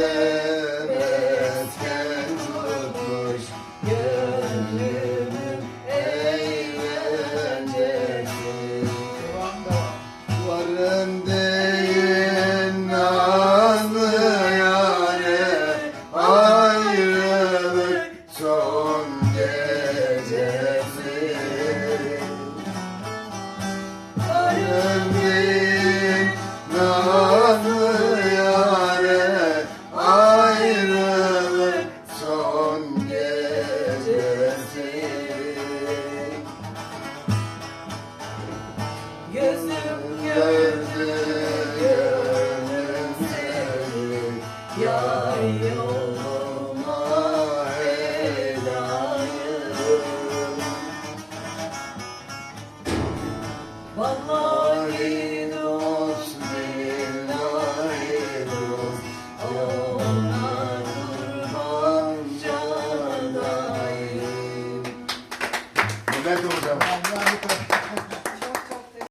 Father. Yar yoluma fedayım Vallahi dost billahi dost Ona.